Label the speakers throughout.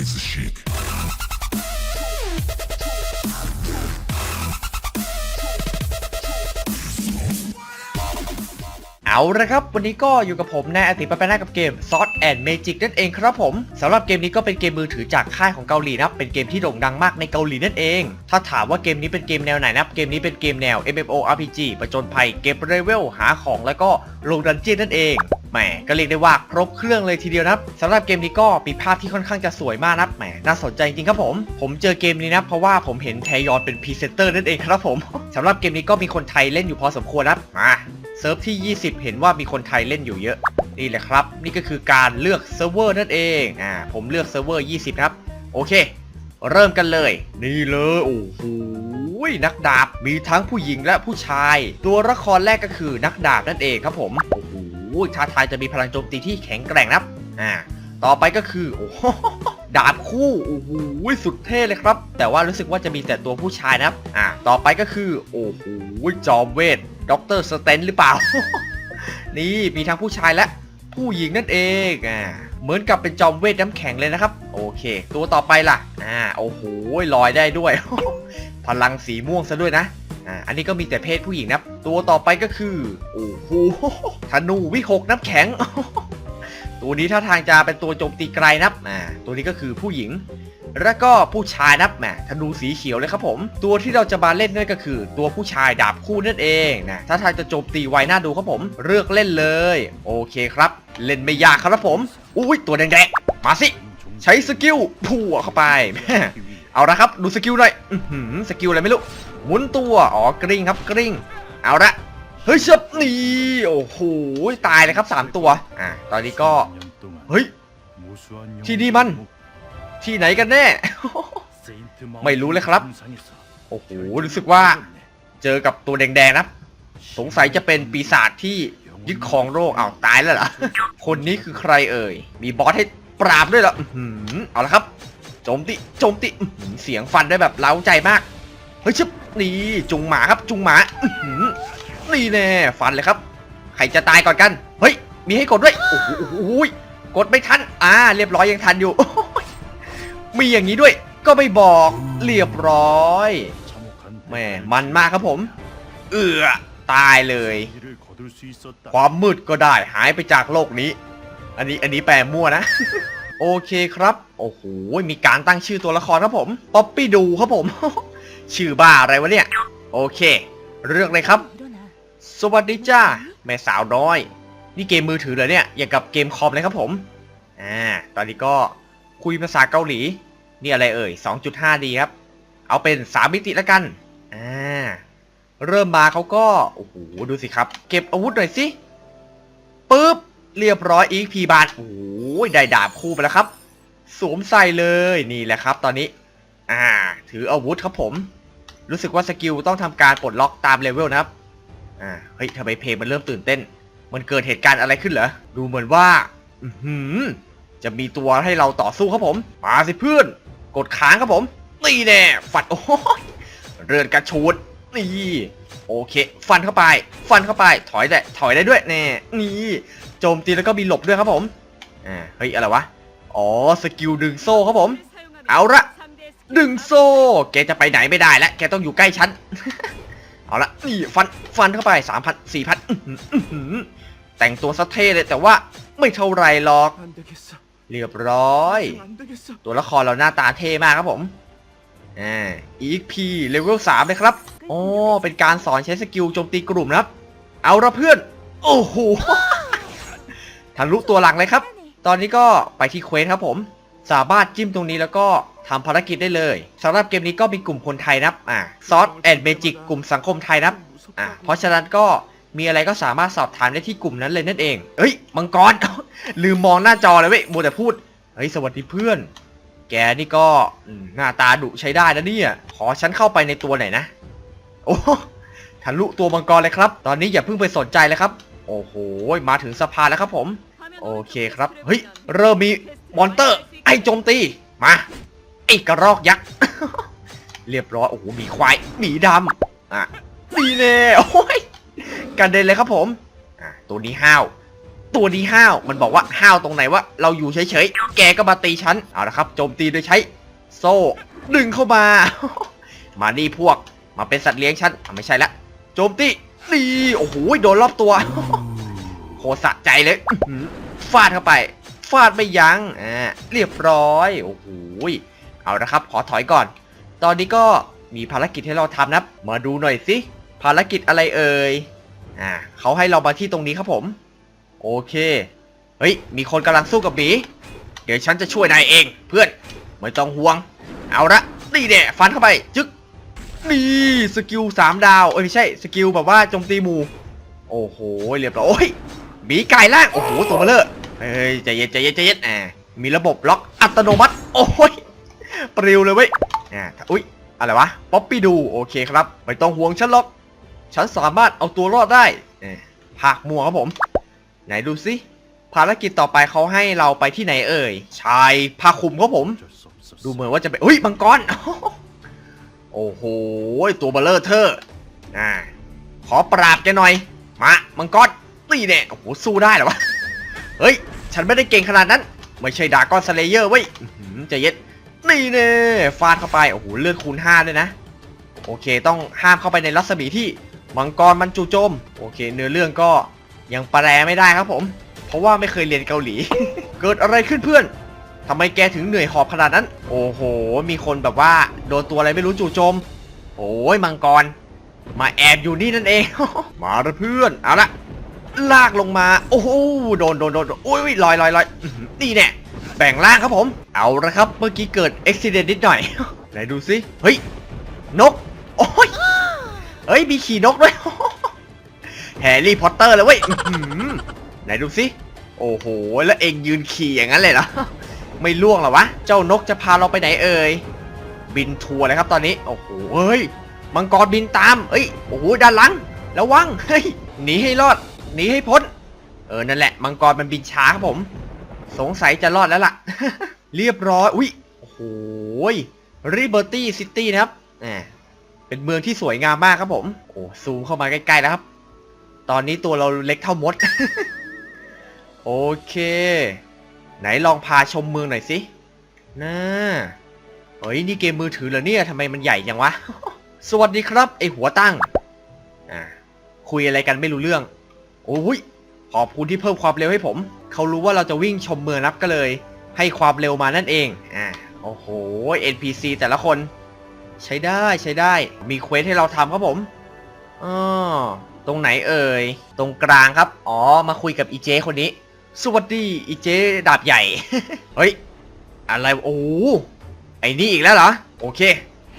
Speaker 1: Rise Chic.
Speaker 2: เอาละครับ วันนี้ก็อยู่กับผมนายอาติปะปะนากับเกม s o r d and Magic นั่นเองครับผมสำหรับเกมนี้ก็เป็นเกมมือถือจากค่ายของเกาหลีนะครับ เป็นเกมที่โด่งดังมากในเกาหลีนั่นเอง ถ้าถามว่าเกมนี้เป็นเกมแนวไหนนะครับ เกมนี้เป็นเกมแนว MMORPG ประจนภัยเก็บเลเวลหาของแล้วก็ลงดันเจี้ยนนั่นเอง แหมก็เรียกได้ว่าครบเครื่องเลยทีเดียวนะครับสำหรับเกมนี้ก็มีภาพที่ค่อนข้างจะสวยมากนะแหมน่าสนใจจริงครับผม ผมเจอเกมนี้นะเพราะว่าผมเห็นแทยอนเป็นพรีเซนเตอร์นั่นเองครับผมสำหรับเกมนี้ก็มีคนไทยเล่นอยู่พอสมควรนะมาเซิร์ฟที่ 20 เห็นว่ามีคนไทยเล่นอยู่เยอะนี่แหละครับ นี่ก็คือการเลือกเซิร์ฟเวอร์นั่นเองอ่าผมเลือกเซิร์ฟเวอร์ 20 ครับ โอเค เริ่มกันเลย นี่เลยโอ้โหนักดาบมีทั้งผู้หญิงและผู้ชาย ตัวละครแรกก็คือนักดาบนั่นเองครับผมโท้าทายจะมีพลังโจมตีที่แข็งแกร่งนะครับอ่า ต่อไปก็คือ โอ้โหดาบคู่โอ้โหสุดเท่เลยครับ แต่ว่ารู้สึกว่าจะมีแต่ตัวผู้ชายนะครับ อ่า ต่อไปก็คือ โอ้โหจอมเวทด็อกเตอร์สเตนหรือเปล่า นี่มีทั้งผู้ชายและผู้หญิงนั่นเองอ่าเหมือนกับเป็นจอมเวทน้ำแข็งเลยนะครับ โอเค ตัวต่อไปล่ะ อ่า โอ้โหลอยได้ด้วย พลังสีม่วงซะด้วยนะ อ่าอันนี้ก็มีแต่เพศผู้หญิงนะครับตัวต่อไปก็คือโอ้โหธนูวิหกน้ำแข็ง ตัวนี้ท่าทางจะเป็นตัวโจมตีไกลนับอ่าตัวนี้ก็คือผู้หญิง แล้วก็ผู้ชายนับแหมธนูสีเขียวเลยครับผม ตัวที่เราจะมาเล่นนั่นก็คือ ตัวผู้ชายดาบคู่นั่นเองนะถ้าทางจะโจมตีไวหน่าดูครับผม เลือกเล่นเลย โอเคครับ เล่นไม่ยากครับผมอุ้ยตัวแดงๆมาสิใช้สกิลผัวเข้าไป เอาละครับดูสกิลหน่อยอื้อหือสกิลอะไรไม่รู้หมุนตัวอ๋อกริ้งครับกริ้งเอาละเฮ้ยเชิบนี่โอ้โหตายเลยครับ 3 ตัวอ่าตอนนี้ก็เฮ้ยที่นี่มัน ที่ไหนกันแน่ ไม่รู้เลยครับโอ้โหรู้สึกว่าเจอกับตัวแดงๆนะสงสัยจะเป็นปีศาจที่ยึดครองโลกอ้าวตายแล้วเหรอคนนี้คือใครเอ่ย มีบอสให้ปราบด้วยเหรออื้อหือเอาละครับ โจมตีโจมตีเสียงฟันได้แบบเล้าใจมาก เฮ้ยชึบนี่จุงหมาครับจุงหมาหนี่แน่ฟันเลยครับ ใครจะตายก่อนกัน เฮ้ย มีให้กดด้วย โอ้โหกดไม่ทัน อ่า เรียบร้อยยังทันอยู่ มีอย่างนี้ด้วย ก็ไม่บอกเรียบร้อยแม่มันมากครับผม เอือตายเลย ความมืดก็ได้หายไปจากโลกนี้ อันนี้อันนี้แปลมั่วนะ โอเคครับ โอ้โห มีการตั้งชื่อตัวละครครับผม ป๊อปปี้ดูครับผม ชื่อบ้าอะไรวะเนี่ย โอเคเลือกเลยครับ สวัสดีจ้า แม่สาวน้อย นี่เกมมือถือเหรอเนี่ย อย่างกับเกมคอมเลยครับผม อ่า ตอนนี้ก็คุยภาษาเกาหลี นี่อะไรเอ่ย 2.5D ครับ เอาเป็น 3 มิติแล้วกัน อ่า เริ่มมาเขาก็ โอ้โห ดูสิครับ เก็บอาวุธหน่อยสิ ปึ๊บ เรียบร้อยอีกพีบาทโอ้โห ยได้ดาบคู่ไปแล้วครับ สวมใส่เลยนี่แหละครับ ตอนนี้ อ่า ถืออาวุธครับผม รู้สึกว่าสกิลต้องทำการปลดล็อกตามเลเวลนะครับ อ่า เฮ้ยทำไมเพลงมันเริ่มตื่นเต้น มันเกิดเหตุการณ์อะไรขึ้นเหรอ ดูเหมือนว่า อือหือจะมีตัวให้เราต่อสู้ครับผม มาสิเพื่อน กดค้างครับผมนี่แน่ฟันโอ้ยเรือนกระชูดนี่โอเค ฟันเข้าไป ฟันเข้าไป ถอยได้ ถอยได้ด้วยแน่นี่ โจมตีแล้วก็มีหลบด้วยครับผม อ่าเฮ้ยอะไรวะ อ๋อสกิลดึงโซ่ครับผม เอาละดึงโซ่ แกจะไปไหนไม่ได้แล้วแกต้องอยู่ใกล้ฉัน เอาละนี่ฟันฟันเข้าไปสามพันสี่พันแต่งตัวสะเท่เลยแต่ว่าไม่เท่าไรหรอก เรียบร้อย ตัวละครเราหน้าตาเท่มากครับผมอ่า EXP เลเวล3เลยครับโอ้เป็นการสอนใช้สกิลโจมตีกลุ่มนะครับ เอาละเพื่อน โอ้โหทะลุตัวหลังเลยครับ ตอนนี้ก็ไปที่เควสครับผม สามารถจิ้มตรงนี้แล้วก็ทำภารกิจได้เลยสำหรับเกมนี้ก็มีกลุ่มคนไทยนะครับอ่าซอสแอนด์เมจิกกลุ่มสังคมไทยนะครับอ่าเพราะฉะนั้นก็มีอะไรก็สามารถสอบถามได้ที่กลุ่มนั้นเลยนั่นเองเฮ้ยมังกร ลืมมองหน้าจอเลยเว้ยมัวแต่พูดเฮ้ยสวัสดีเพื่อน แกนี่ก็หน้าตาดุใช้ได้นะเนี่ยขอฉันเข้าไปในตัวหน่อยนะ โอ้ทะลุตัวมังกรเลยครับ ตอนนี้อย่าเพิ่งไปสนใจเลยครับ โอ้โห มาถึงสะพานแล้วครับผม โอเคครับ เฮ้ย เริ่มมีมอนเตอร์ ไอ้โจมตี มา ไอ้กระรอกยักษ์ เรียบร้อย โอ้โห มีควายหมีดำ อะนี่แน่โอ้ยกระเด็นเลยครับผม อะ ตัวนี้ห้าว ตัวนี้ห้าว มันบอกว่าห้าวตรงไหนว่า เราอยู่เฉยๆ แกก็มาตีฉัน เอาละครับ โจมตีโดยใช้ โซ่ ดึงเข้ามา มานี่พวก มาเป็นสัตว์เลี้ยงฉันไม่ใช่ละ โจมตีนี่โอ้โห โดนรอบตัวโคตรสะใจเลย ฟาดเข้าไป ฟาดไม่ยัง้งอ่าเรียบร้อยโอ้โหเอาละครับ ขอถอยก่อน ตอนนี้ก็มีภารกิจให้เราทำนะมาดูหน่อยสิภารกิจอะไรเอ่ยอ่าเขาให้เรามาที่ตรงนี้ครับผม โอเคเฮ้ยมีคนกำลังสู้กับหมีเดี๋ยวฉันจะช่วยนายเอง เพื่อนไม่ต้องห่วง เอาละนี่แน่ฟันเข้าไปจึ๊กนี่สกิลสามดาวเอ้ยไม่ใช่สกิลแบบว่าโจมตีหมูโอ้โหเรียบร้อย โอ้ยหมีกายล่าง โอ้โห ตัวเบลเลอร์เฮ้ยใจเย็นใจเย็นใจเย็นอ่ามีระบบล็อกอัตโนมัติ โอ้ยปลิวเลยเว้ยอ่าอุ้ยอะไรวะ ป๊อปปี้ดู โอเคครับ ไม่ต้องห่วงฉันหรอก ฉันสามารถเอาตัวรอดได้เอ้ยภาคมัวครับผม ไหนดูสิ ภารกิจต่อไปเขาให้เราไปที่ไหนเอ่ย ชายผ้าคลุมครับผม ดูเหมือนว่าจะเป็นอุ้ยมังกร โอ้โห ตัวเบลเลอร์เธออ่า ขอปราบแกหน่อย มา มังกร นี่แน่โอ้โหสู้ได้เหรอวะเฮ้ย ฉันไม่ได้เก่งขนาดนั้น ไม่ใช่ดากอนสเลเยอร์เว้ยอื้อหือใจเย็นนี่เน่ฟาดเข้าไปโอ้โหเลือดคูณ5ด้วยนะ โอเคต้องห้ามเข้าไปในรัศมีที่มังกรมันจู่โจม โอเค เนื้อเรื่องก็ยังแปลไม่ได้ครับผม เพราะว่าไม่เคยเรียนเกาหลี เกิดอะไรขึ้นเพื่อนทำไมแกถึงเหนื่อยหอบขนาดนั้น โอ้โห มีคนแบบว่าโดนตัวอะไรไม่รู้จู่โจม โอ้ยมังกร มาแอบอยู่นี่นั่นเอง มาละเพื่อน เอาละ ลากลงมา โอ้โหโดนโดนโดนโอ้ยลอยลอยลอยนี่แน่แบ่งล่างครับผม เอาละครับ เมื่อกี้เกิดอุบิเหตุนิดหน่อย ไหนดูสิ เฮ้ย นก โอ้ย เฮ้ย มีขี่นกด้วย แฮร์รี่พอตเตอร์เลยเว้ยไหนดูสิ โอ้โห แล้วเองยืนขี่อย่างนั้นเลยเหรอ ไม่ล่วงหรอวะ เจ้านกจะพาเราไปไหนเอ่ย บินทัวร์เลยครับตอนนี้ โอ้โห เฮ้ย มังกรบินตาม เอ้ย โอ้โห ด้านหลัง ระวัง เฮ้ย หนีให้รอด หนีให้พ้น เออนั่นแหละ มังกรมันบินช้าครับผม สงสัยจะรอดแล้วล่ะ เรียบร้อย อุ้ยโอ้โหริเบอร์ตี้ซิตี้นะครับแหมเป็นเมืองที่สวยงามมากครับผม โอ้ซูมเข้ามาใกล้ๆแล้วครับ ตอนนี้ตัวเราเล็กเท่ามด โอเค ไหนลองพาชมเมืองหน่อยสิน่าเฮ้ยนี่เกมมือถือเหรอเนี่ยทำไมมันใหญ่จังวะ สวัสดีครับ ไอหัวตั้ง อ่า คุยอะไรกันไม่รู้เรื่อง โอ้ยขอบคุณที่เพิ่มความเร็วให้ผม เขารู้ว่าเราจะวิ่งชมเมืองนับก็เลย ให้ความเร็วมานั่นเอง อ่า โอ้โห NPC แต่ละคน ใช้ได้ใช้ได้ มีเควสให้เราทำครับผมอ๋อตรงไหนเอ่ย ตรงกลางครับ อ๋อ มาคุยกับอีเจคนนี้ สวัสดีอีเจดาบใหญ่ เฮ้ย อะไร โอ้ไอ้นี่อีกแล้วเหรอ โอเค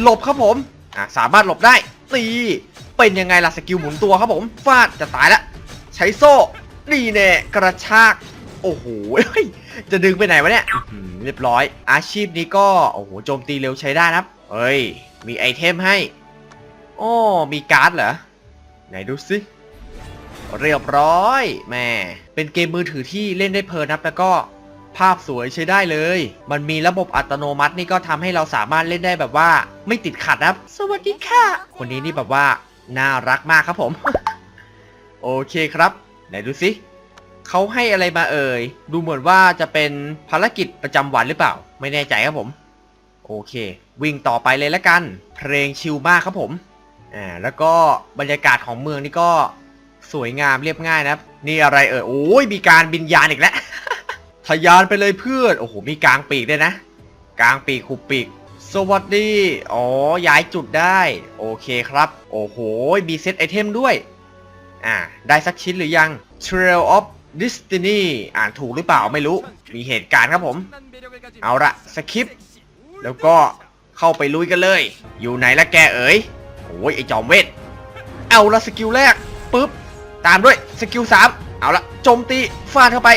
Speaker 2: หลบครับผม อะสามารถหลบได้ตีเป็นยังไงล่ะสกิลหมุนตัวครับผม ฟาดจะตายแล้ว ใช้โซ่นี่แน่กระชาก โอ้โหเฮ้ยจะดึงไปไหนวะเนี่ยอื้อหือเรียบร้อย อาชีพนี้ก็โอ้โหโจมตีเร็วใช้ได้นะครับเฮ้ย มีไอเทมให้อ้อมีการ์ดเหรอ ไหนดูสิเรียบร้อยแหม่เป็นเกมมือถือที่เล่นได้เพลินนะครับแล้วก็ภาพสวยใช้ได้เลย มันมีระบบอัตโนมัตินี่ก็ทำให้เราสามารถเล่นได้แบบว่า ไม่ติดขัดนะครับ สวัสดีค่ะ คนนี้นี่แบบว่าน่ารักมากครับผม โอเคครับ ไหนดูสิเขาให้อะไรมาเอ่ย ดูเหมือนว่าจะเป็นภารกิจประจำวันหรือเปล่า ไม่แน่ใจครับผม โอเค วิ่งต่อไปเลยละกัน เพลงชิลมากครับผม อ่า แล้วก็บรรยากาศของเมืองนี่ก็สวยงามเรียบง่ายนะครับ นี่อะไรเอ่ย โอ้ย มีการบินยานอีกแล้วทะยานไปเลยเพื่อน โอ้โห มีกลางปีกด้วยนะ กลางปีกขุบปีก สวัสดี อ๋อ ย้ายจุดได้ โอเคครับ โอ้โห มีเซตไอเทมด้วย อ่า ได้สักชิ้นหรือยัง Trail of Destiny อ่านถูกหรือเปล่าไม่รู้ มีเหตุการณ์ครับผม เอาละสคริปต์แล้วก็เข้าไปลุยกันเลย อยู่ไหนละแกเอ๋ยโอ้ยไอจอมเวท เอาละสกิลแรกปุ๊บ ตามด้วยสกิล3เอาละโจมตีฟาดเข้าไป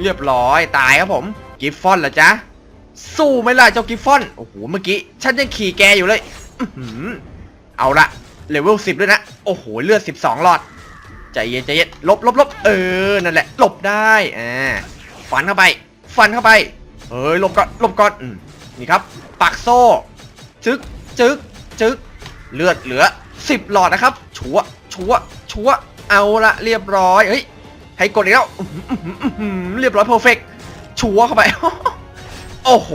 Speaker 2: เรียบร้อยตายครับผม กิฟฟอนเหรอจ๊ะ สู้ไหมล่ะเจ้ากิฟฟอน โอ้โห เมื่อกี้ ฉันยังขี่แกอยู่เลยเอาละ เลเวล10ด้วยนะ โอ้โห เลือด12หลอด ใจเย็นใจเย็นลบลบลบเออ นั่นแหละ หลบได้ อ่า ฟันเข้าไป ฟันเข้าไป เฮ้ย หลบก่อน หลบก่อนอนี่ครับ ปักโซ่ จึ๊กจึ๊กจึ๊กเลือดเหลือ10หลอดนะครับ ชัว ชัว ชัว เอาละเรียบร้อย เฮ้ย ให้กดอีกแล้ว เรียบร้อยเพอร์เฟกชัวเข้าไป โอ้โห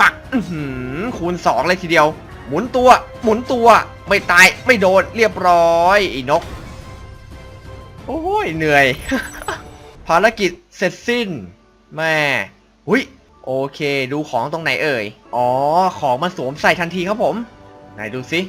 Speaker 2: ปักคูณสองเลยทีเดียว หมุนตัว หมุนตัว ไม่ตาย ไม่โดน เรียบร้อยไอ้นก โอ้ย เหนื่อย ภารกิจเสร็จสิ้น แม่หุยโอเค ดูของตรงไหนเอ่ย อ๋อ ของมันสวมใส่ทันทีครับผม ไหนดูสิ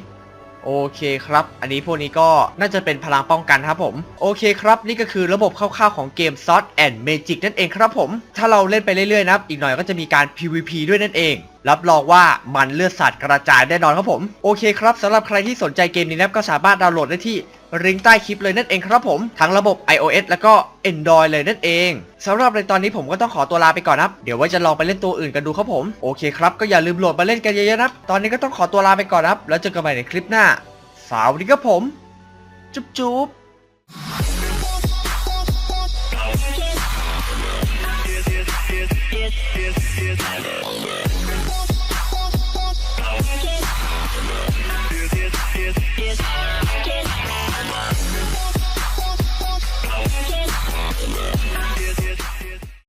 Speaker 2: โอเคครับ อันนี้พวกนี้ก็น่าจะเป็นพลังป้องกันครับผม โอเคครับ นี่ก็คือระบบคร่าวๆของเกม s o t and Magic นั่นเองครับผม ถ้าเราเล่นไปเรื่อยๆนะครับ อีกหน่อยก็จะมีการ PVP ด้วยนั่นเอง รับรองว่ามันเลือดสัตว์กระจายแน่นอนครับผม โอเคครับสำหรับใครที่สนใจเกมนี้นะครับก็สามารถดาวน์โหลดได้ที่ลิงก์ใต้คลิปเลยนั่นเองครับผม ทั้งระบบ iOS แล้วก็ Android เลยนั่นเองสำหรับในตอนนี้ผมก็ต้องขอตัวลาไปก่อนครับ เดี๋ยวไว้จะลองไปเล่นตัวอื่นกันดูครับผม โอเคครับ ก็อย่าลืมโหลดมาเล่นกันเยอะๆนะตอนนี้ก็ต้องขอตัวลาไปก่อนครับ แล้วเจอกันใหม่ในคลิปหน้าสวัสดีครับผม จุ๊บ Yes, yes, yes.